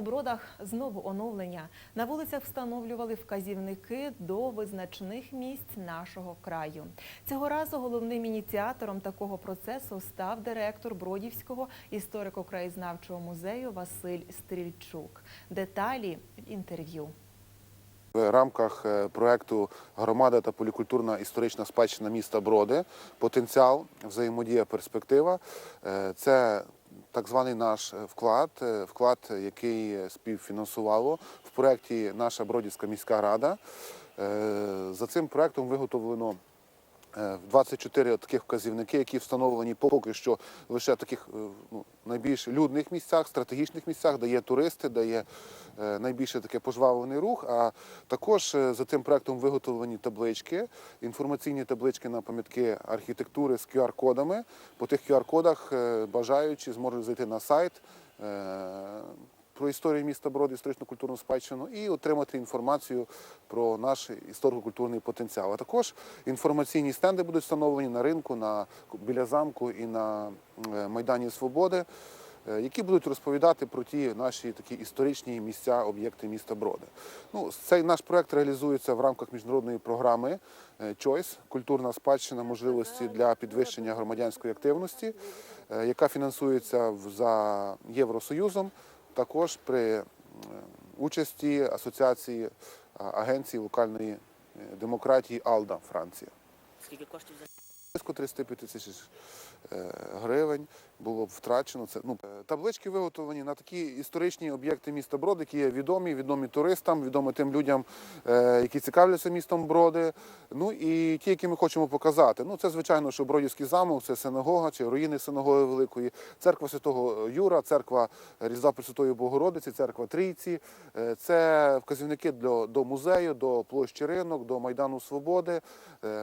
У бродах знову оновлення. На вулицях встановлювали вказівники до визначних місць нашого краю. Цього разу головним ініціатором такого процесу став директор Бродівського історико-краєзнавчого музею Василь Стрільчук. Деталі в інтерв'ю. В рамках е, проекту Громада та полікультурна історична спадщина міста Броди потенціал, взаємодія, перспектива Е, це так званий наш вклад, е, вклад, який співфінансувало в проєкті наша Бродівська міська рада. Е, За цим проектом виготовлено е, 24 таких вказівники, які встановлені поки що лише в таких е, ну, найбільш людних місцях, стратегічних місцях, де є туристи, де є е, найбільше таке пожвавлений рух. А також е, за цим проектом виготовлені таблички, інформаційні таблички на пам'ятки архітектури з QR-кодами. По тих QR-кодах е, бажаючі зможуть зайти на сайт. Про історію міста Броди, історично культурну спадщину і отримати інформацію про наш історико-культурний потенціал. А також інформаційні стенди будуть встановлені на ринку, на біля замку і на е, Майдані Свободи, е, які будуть розповідати про ті наші такі історичні місця, об'єкти міста Броди. Ну, цей наш проект реалізується в рамках міжнародної програми е, Choice культурна спадщина можливості для підвищення громадянської активності, яка фінансується за Євросоюзом, також при участі асоціації агенції локальної е, демократії Алда Франція. Скільки коштів за Близько 35 тисяч е, гривень було б втрачено. Це ну е, таблички виготовлені на такі історичні об'єкти міста Броди, які є відомі, відомі туристам, відомі тим людям, е, які цікавляться містом Броди. Ну і ті, які ми хочемо показати. Ну це звичайно, що Бродівський замок, це синагога чи руїни синагоги Великої, церква Святого Юра, церква Різдва Пресвятої Богородиці, церква Трійці. Це вказівники до, до музею, до площі ринок, до Майдану Свободи,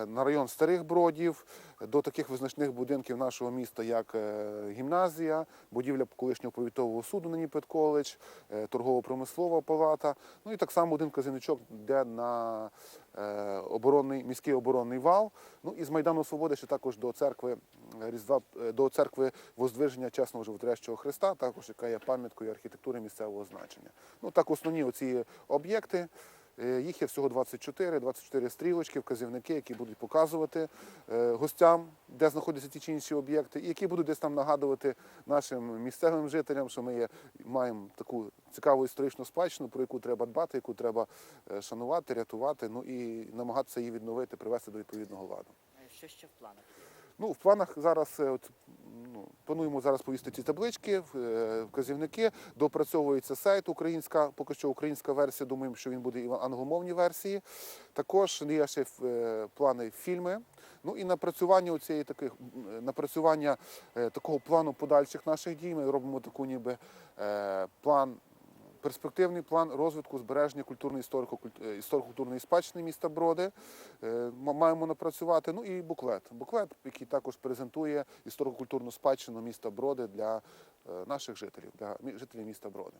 на район Старих Бродів, до таких визначних будинків нашого міста, як е, гімназія, будівля колишнього повітового суду нині Петколедж, е, торгово-промислова палата. Ну і так само один казиничок, де на е, оборонний, міський оборонний вал. Ну і з Майдану Свободи ще також до церкви Різдва, до церкви Воздвиження Чесного Животрящого Христа, також яка є пам'яткою архітектури місцевого значення. Ну так основні оці об'єкти. Е, Їх є всього 24, 24 стрілочки, вказівники, які будуть показувати е, гостям, де знаходяться ті чи інші об'єкти, і які будуть десь там нагадувати нашим місцевим жителям, що ми є, маємо таку цікаву історичну спадщину, про яку треба дбати, яку треба е, шанувати, рятувати, ну і намагатися її відновити, привести до відповідного ладу. Що ще в планах? Ну, в планах зараз е, от, ну, плануємо зараз повісти ці таблички, е, вказівники. Допрацьовується сайт українська, поки що українська версія. Думаємо, що він буде і в англомовній версії. Також є ще е, плани фільми. Ну і напрацювання цієї таких напрацювання такого плану подальших наших дій. Ми робимо таку ніби план. Перспективний план розвитку збереження е, історико-культурної спадщини міста Броди е, маємо напрацювати. Ну і буклет. Буклет, який також презентує історико-культурну спадщину міста Броди для е, наших жителів, для жителів міста Броди.